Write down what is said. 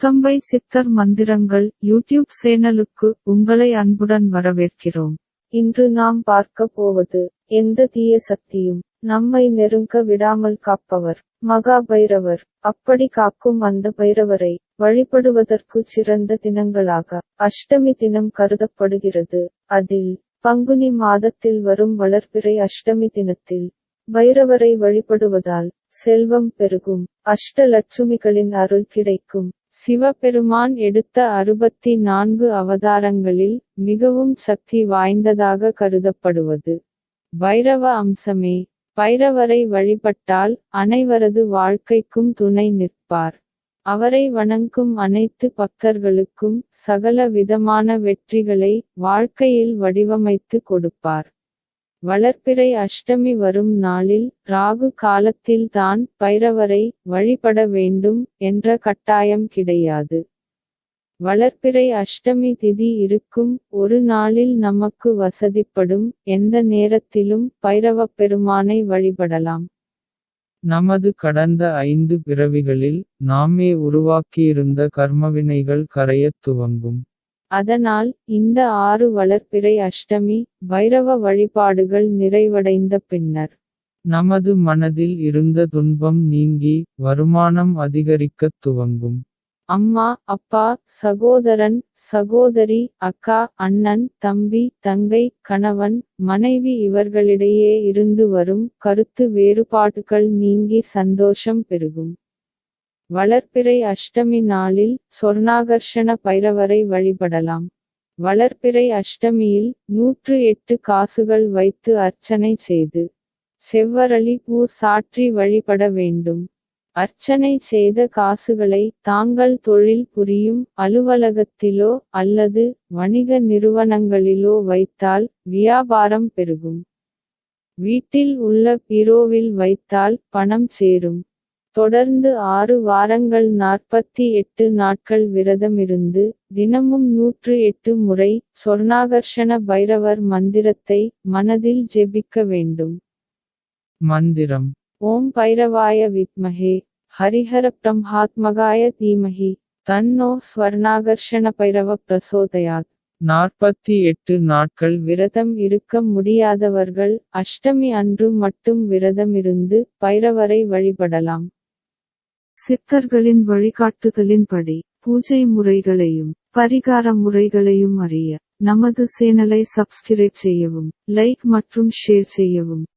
அகம்பை சித்தர் மந்திரங்கள் யூடியூப் சேனலுக்கு உங்களை அன்புடன் வரவேற்கிறோம். இன்று நாம் பார்க்க போவது எந்த தீய சக்தியும் நம்மை நெருங்க விடாமல் காப்பவர் மகா பைரவர். அப்படி காக்கும் அந்த பைரவரை வழிபடுவதற்கு சிறந்த தினங்களாக அஷ்டமி தினம் கருதப்படுகிறது. அதில் பங்குனி மாதத்தில் வரும் வளர்பிறை அஷ்டமி தினத்தில் பைரவரை வழிபடுவதால் செல்வம் பெருகும். அஷ்டலட்சுமிகளின் அருள் கிடைக்கும். சிவபெருமான் எடுத்த அறுபத்தி நான்கு அவதாரங்களில் மிகவும் சக்தி வாய்ந்ததாக கருதப்படுவது. பைரவ அம்சமே. பைரவரை வழிபட்டால் அனைவரது வாழ்க்கைக்கும் துணை நிற்பார். அவரை வணங்கும் அனைத்து பக்தர்களுக்கும் சகல விதமான வெற்றிகளை வாழ்க்கையில் வடிவமைத்து கொடுப்பார். வளர்ப்பிறை அஷ்டமி வரும் நாளில் ராகு காலத்தில் தான் பைரவரை வழிபட வேண்டும் என்ற கட்டாயம் கிடையாது. வளர்ப்பிறை அஷ்டமி திதி இருக்கும் ஒரு நாளில் நமக்கு வசதிப்படும் எந்த நேரத்திலும் பைரவப் பெருமானை வழிபடலாம். நமது கடந்த ஐந்து பிறவிகளில் நாமே உருவாக்கியிருந்த கர்மவினைகள் கரையத் துவங்கும். அதனால் இந்த ஆறு வளர்ப்பிறை அஷ்டமி பைரவ வழிபாடுகள் நிறைவடைந்த பின்னர். நமது மனதில் இருந்த துன்பம் நீங்கி வருமானம் அதிகரிக்கத் துவங்கும். அம்மா அப்பா சகோதரன் சகோதரி அக்கா அண்ணன் தம்பி தங்கை கணவன் மனைவி இவர்களிடையே இருந்து வரும் கருத்து வேறுபாடுகள் நீங்கி சந்தோஷம் பெருகும். வளர்ப்பிறை அஷ்டமி நாளில் சொர்ணாகர்ஷண பைரவரை வழிபடலாம். வளர்ப்பிறை அஷ்டமியில் நூற்று எட்டு காசுகள் வைத்து அர்ச்சனை செய்து செவ்வரளி பூ சாற்றி வழிபட வேண்டும். அர்ச்சனை செய்த காசுகளை தாங்கள் தொழில் புரியும் அலுவலகத்திலோ அல்லது வணிக நிறுவனங்களிலோ வைத்தால் வியாபாரம் பெருகும். வீட்டில் உள்ள பீரோவில் வைத்தால் பணம் சேரும். தொடர்ந்து ஆறு வாரங்கள் நாற்பத்தி எட்டு நாட்கள் விரதமிருந்து தினமும் நூற்று எட்டு முறை சொர்ணாகர்ஷண பைரவர் மந்திரத்தை மனதில் ஜெபிக்க வேண்டும். மந்திரம். ஓம் பைரவாய வித்மஹே ஹரிஹர பிரம்ஹாத்மகாய தீமஹி தன்னோ ஸ்வர்ணாகர்ஷண பைரவ பிரசோதயாத். நாற்பத்தி எட்டு நாட்கள் விரதம் இருக்க முடியாதவர்கள் அஷ்டமி அன்று மட்டும் விரதமிருந்து பைரவரை வழிபடலாம். சித்தர்களின் வழிகாட்டுதலின்படி பூஜை முறைகளையும் பரிகார முறைகளையும் அறிய நமது சேனலை சப்ஸ்கிரைப் செய்யவும் லைக் மற்றும் ஷேர் செய்யவும்.